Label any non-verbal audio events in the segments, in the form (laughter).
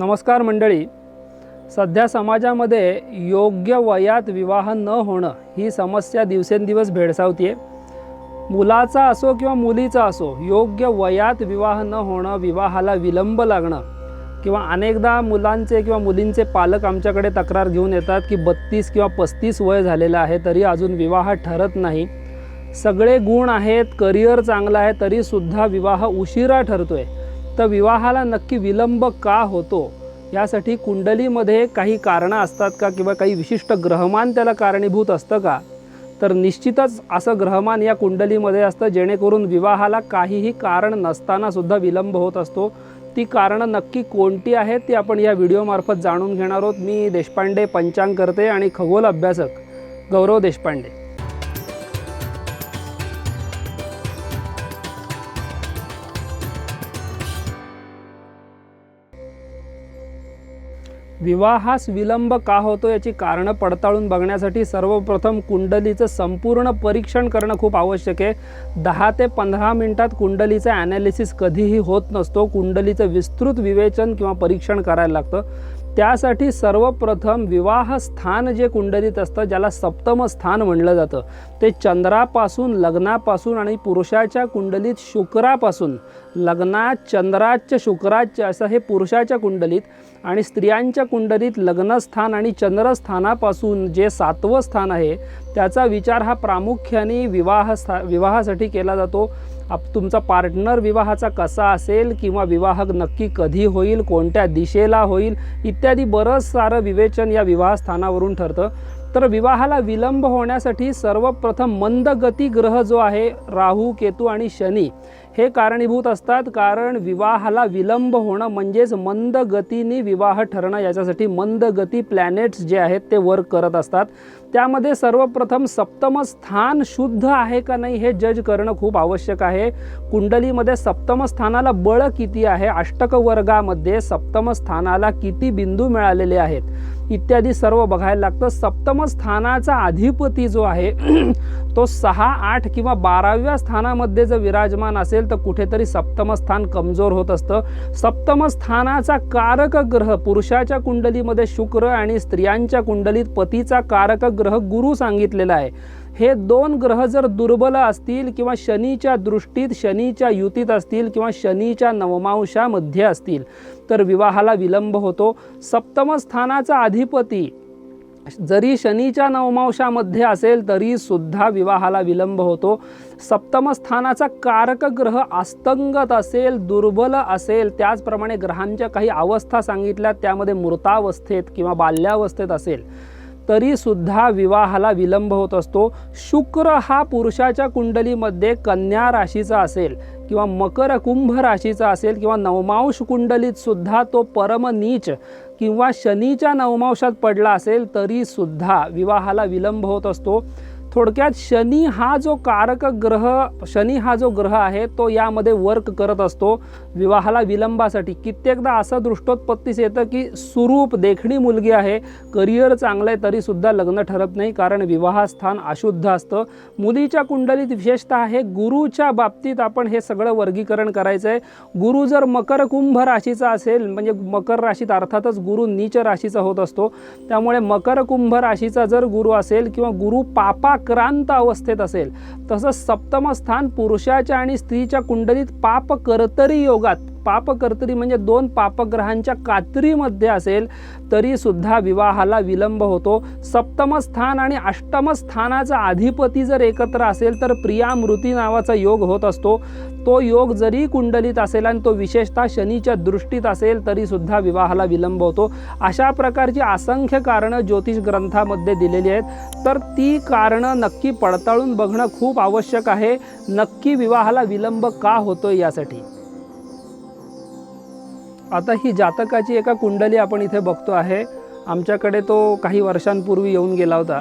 नमस्कार मंडळी. सध्या समाजामध्ये योग्य वयात विवाह न होणं ही समस्या दिवसेंदिवस भेडसावतीये. मुलाचा असो किंवा मुलीचा असो योग्य वयात विवाह न होणं विवाहाला विलंब लागणं किंवा अनेकदा मुलांचे किंवा मुलींचे पालक आमच्याकडे तक्रार घेऊन येतात की बत्तीस किंवा पस्तीस वय झालेलं आहे तरी अजून विवाह ठरत नाही. सगळे गुण आहेत करिअर चांगलं आहे तरीसुद्धा विवाह उशिरा ठरतो आहे तर विवाहाला नक्की विलंब का होतो? यासाठी कुंडलीमध्ये काही कारणं असतात का? किंवा काही विशिष्ट ग्रहमान त्याला कारणीभूत असतं का? तर निश्चितच असं ग्रहमान या कुंडलीमध्ये असतं जेणेकरून विवाहाला काहीही कारण नसताना सुद्धा विलंब होत असतो. ती कारणं नक्की कोणती आहेत ती आपण या व्हिडिओमार्फत जाणून घेणार आहोत. मी देशपांडे पंचांग करते आणि खगोल अभ्यासक गौरव देशपांडे. विवाहास विलंब का होतो याची कारणं पडताळून बघण्यासाठी सर्वप्रथम कुंडलीचं संपूर्ण परीक्षण करणं खूप आवश्यक आहे. दहा ते पंधरा मिनटात कुंडलीचं ॲनालिसिस कधीही होत नसतो. कुंडलीचं विस्तृत विवेचन किंवा परीक्षण करायला लागतं. त्यासाठी सर्वप्रथम विवाह स्थान जे कुंडलीत असतं ज्याला सप्तम स्थान म्हणलं जातं ते चंद्रापासून लग्नापासून आणि पुरुषाच्या कुंडलीत शुक्रापासून लग्नात चंद्राच्य शुक्राच्य असं हे पुरुषाच्या कुंडलीत आणि स्त्रियांच्या कुंडलीत लग्नस्थान आणि चंद्रस्थानापासून जे सातवं स्थान आहे त्याचा विचार हा प्रामुख्याने विवाह स्था विवाहासाठी केला जातो. आप तुमचा पार्टनर विवाहाचा कसा असेल किंवा विवाह नक्की कधी होईल कोणत्या दिशेला होईल इत्यादी बरंच सारं विवेचन या विवाहस्थानावरून ठरतं. तर विवाहाला विलंब होण्यासाठी सर्वप्रथम मंदगती ग्रह जो आहे राहू केतू आणि शनी हे कारणीभूत असतात. कारण विवाहाला विलंब होणं म्हणजेच मंद गतीने विवाह ठरणं याच्यासाठी मंद गती प्लॅनेट्स जे आहेत ते वर्क करत असतात. त्यामध्ये सर्वप्रथम सप्तम स्थान शुद्ध आहे का नाही हे जज करणं खूप आवश्यक आहे. कुंडलीमध्ये सप्तम स्थानाला बळ किती आहे? अष्टक वर्गामध्ये सप्तम स्थानाला किती बिंदू मिळालेले आहेत? इत्यादी सर्व बघायला लागतं. सप्तम स्थानाचा अधिपती जो आहे (clears throat) तो सहा आठ किंवा बाराव्या स्थानामध्ये जर विराजमान असेल तर कुठेतरी सप्तम स्थान कमजोर होत असतं. सप्तम स्थानाचा कारक ग्रह पुरुषाच्या कुंडलीमध्ये शुक्र आणि स्त्रियांच्या कुंडलीत पतीचा कारक ग्रह गुरु सांगितलेला आहे. हे दोन ग्रह जर दुर्बल असतील किंवा शनीच्या दृष्टीत शनीच्या युतीत असतील किंवा शनीच्या नवमांशामध्ये असतील तर विवाहाला विलंब होतो. सप्तमस्थानाचा अधिपती जरी शनीच्या नवमांशामध्ये असेल तरी सुद्धा विवाहाला विलंब होतो. सप्तमस्थानाचा कारक ग्रह अस्तंगत असेल दुर्बल असेल त्याचप्रमाणे ग्रहांच्या काही अवस्था सांगितल्या त्यामध्ये मृतावस्थेत किंवा बाल्यावस्थेत असेल. तरीसुद्धा विवाहाला विलंब होत असतो. शुक्र हा पुरुषाच्या कुंडलीमध्ये कन्या राशीचा असेल किंवा मकर कुंभ राशीचा असेल किंवा नवमांश कुंडलीतसुद्धा तो परमनीच किंवा शनीच्या नवमांशात पडला असेल तरीसुद्धा विवाहाला विलंब होत असतो. थोडक्यात शनी हा जो कारक ग्रह शनी हा जो ग्रह आहे तो यामध्ये वर्क करत असतो. विवाहाला विलंबासाठी. कित्येकदा असं दृष्टोत्पत्तीस येतं की सुरूप देखणी मुलगी आहे. करिअर चांगलं आहे तरीसुद्धा लग्न ठरत नाही. कारण विवाहस्थान अशुद्ध असतं. मुलीच्या कुंडलीत विशेषतः हे गुरुच्या बाबतीत आपण हे सगळं वर्गीकरण करायचं आहे गुरु जर मकर कुंभ राशीचा असेल म्हणजे मकर राशीत अर्थातच गुरु नीच राशीचा होत असतो. त्यामुळे मकर कुंभ राशीचा जर गुरु असेल किंवा गुरु पापाक्रांत अवस्थेत असेल तसंच सप्तम स्थान पुरुषाच्या आणि स्त्रीच्या कुंडलीत पाप कर्तरिय योगात पापकर्तरी म्हणजे दोन पापग्रहांच्या कात्रीमध्ये असेल तरी सुद्धा विवाहाला विलंब होतो. सप्तम स्थान आणि अष्टम स्थानाचा अधिपती जर एकत्र असेल तर प्रिया मृती नावाचा योग होत असतो. तो योग जरी कुंडलीत असेल आणि तो विशेषतः शनीच्या दृष्टीत असेल तरी सुद्धा विवाहाला विलंब होतो. अशा प्रकारची असंख्य कारणं ज्योतिष ग्रंथामध्ये दिलेली आहेत. तर ती कारणं नक्की पडताळून बघणं खूप आवश्यक आहे. नक्की विवाहाला विलंब का होतो यासाठी? आता ही जातकाची एका कुंडली आपण इथे बघतो आहे. आमच्याकडे तो काही वर्षांपूर्वी येऊन गेला होता.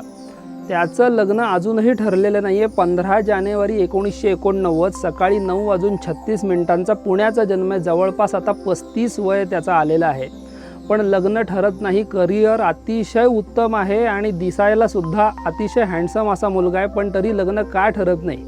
त्याचं लग्न अजूनही ठरलेलं नाही आहे पंधरा जानेवारी एकोणीसशे एकोणनव्वद सकाळी नऊ वाजून छत्तीस मिनिटांचा पुण्याचा जन्म आहे. जवळपास आता पस्तीस वय त्याचा आलेलं आहे. पण लग्न ठरत नाही. करिअर अतिशय उत्तम आहे आणि दिसायलासुद्धा अतिशय हँडसम असा मुलगा आहे. पण तरी लग्न का ठरत नाही?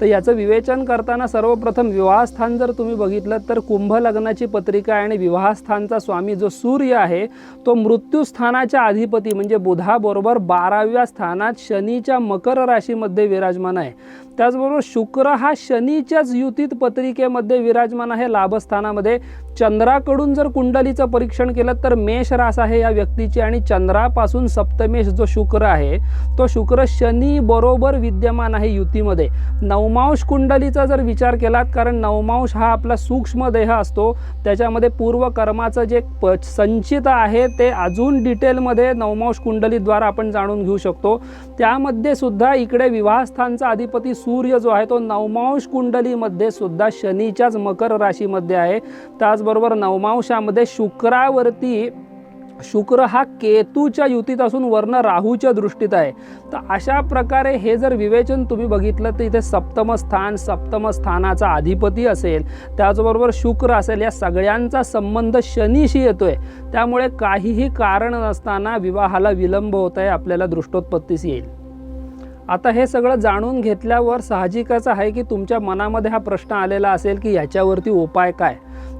तर याचं विवेचन करताना सर्वप्रथम विवाहस्थान जर तुम्ही बघितलं तर कुंभ लग्नाची पत्रिका आणि विवाहस्थानचा स्वामी जो सूर्य आहे तो मृत्यूस्थानाच्या अधिपती म्हणजे बुधाबरोबर बाराव्या स्थानात शनीच्या मकर राशीमध्ये विराजमान आहे. त्याचबरोबर शुक्र हा शनीच्याच युतीत पत्रिकेमध्ये विराजमान आहे. लाभस्थानामध्ये चंद्राकडून जर कुंडलीचं परीक्षण केलं तर मेष रास आहे या व्यक्तीची आणि चंद्रापासून सप्तमेश जो शुक्र आहे तो शुक्र शनी बरोबर विद्यमान आहे युतीमध्ये. नवमांश कुंडलीचा जर विचार केलात कारण नवमांश हा आपला सूक्ष्म देह असतो त्याच्यामध्ये पूर्वकर्माचं जे प संचित आहे ते अजून डिटेलमध्ये नवमांश कुंडलीद्वारा आपण जाणून घेऊ शकतो. त्यामध्ये सुद्धा इकडे विवाहस्थानचा अधिपती सूर्य जो आहे तो नवमांश कुंडलीमध्ये सुद्धा शनीच्याच मकर राशीमध्ये आहे. त्याचबरोबर नवमांशामध्ये शुक्रावरती शुक्र हा केतूच्या युतीत असून वर्ण राहूच्या दृष्टीत आहे. तर अशा प्रकारे हे जर विवेचन तुम्ही बघितलं तर इथे सप्तम स्थान सप्तम स्थानाचा अधिपती असेल. त्याचबरोबर शुक्र असेल या सगळ्यांचा संबंध शनीशी येतो आहे त्यामुळे काहीही कारण नसताना विवाहाला विलंब होत आहे आपल्याला दृष्टोत्पत्तीस येईल. आता हे सगळं जाणून घेतल्यावर साहजिकच आहे की तुमच्या मनामध्ये हा प्रश्न आलेला असेल की याच्यावरती उपाय काय?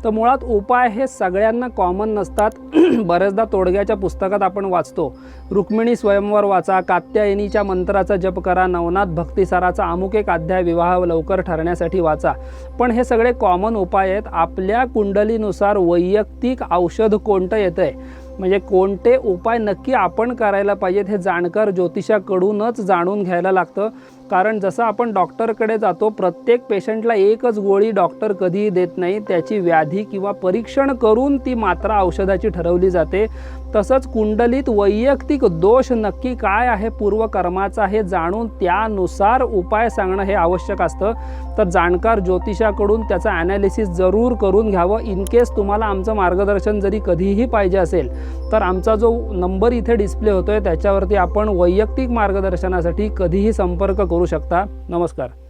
तर मुळात उपाय हे सगळ्यांना कॉमन नसतात. (clears throat) बऱ्याचदा तोडग्याच्या पुस्तकात आपण वाचतो. रुक्मिणी स्वयंवर वाचा कात्यायनीच्या मंत्राचा जप करा नवनाथ भक्तिसाराचा अमुक एक अध्याय विवाह लवकर ठरण्यासाठी वाचा. पण हे सगळे कॉमन उपाय आहेत. आपल्या कुंडलीनुसार वैयक्तिक औषध कोणतं येतं आहे म्हणजे कोणते उपाय नक्की आपण करायला पाहिजेत हे जाणकार ज्योतिषाकडूनच जाणून घ्यायला लागतं. कारण जसं आपण डॉक्टरकडे जातो प्रत्येक पेशंटला एकच गोळी डॉक्टर कधीही देत नाही. त्याची व्याधी किंवा परीक्षण करून ती मात्रा औषधाची ठरवली जाते. तसंच कुंडलीत वैयक्तिक दोष नक्की काय आहे पूर्वकर्माचा हे जाणून त्यानुसार उपाय सांगणं हे आवश्यक असतं. तर जाणकार ज्योतिषाकडून त्याचं ॲनालिसिस जरूर करून घ्यावं. इन केस तुम्हाला आमचं मार्गदर्शन जरी कधीही पाहिजे असेल तर आमचा जो नंबर इथे डिस्प्ले होतोय त्याच्यावरती आपण वैयक्तिक मार्गदर्शनासाठी कधीही संपर्क करू करू शकता. नमस्कार.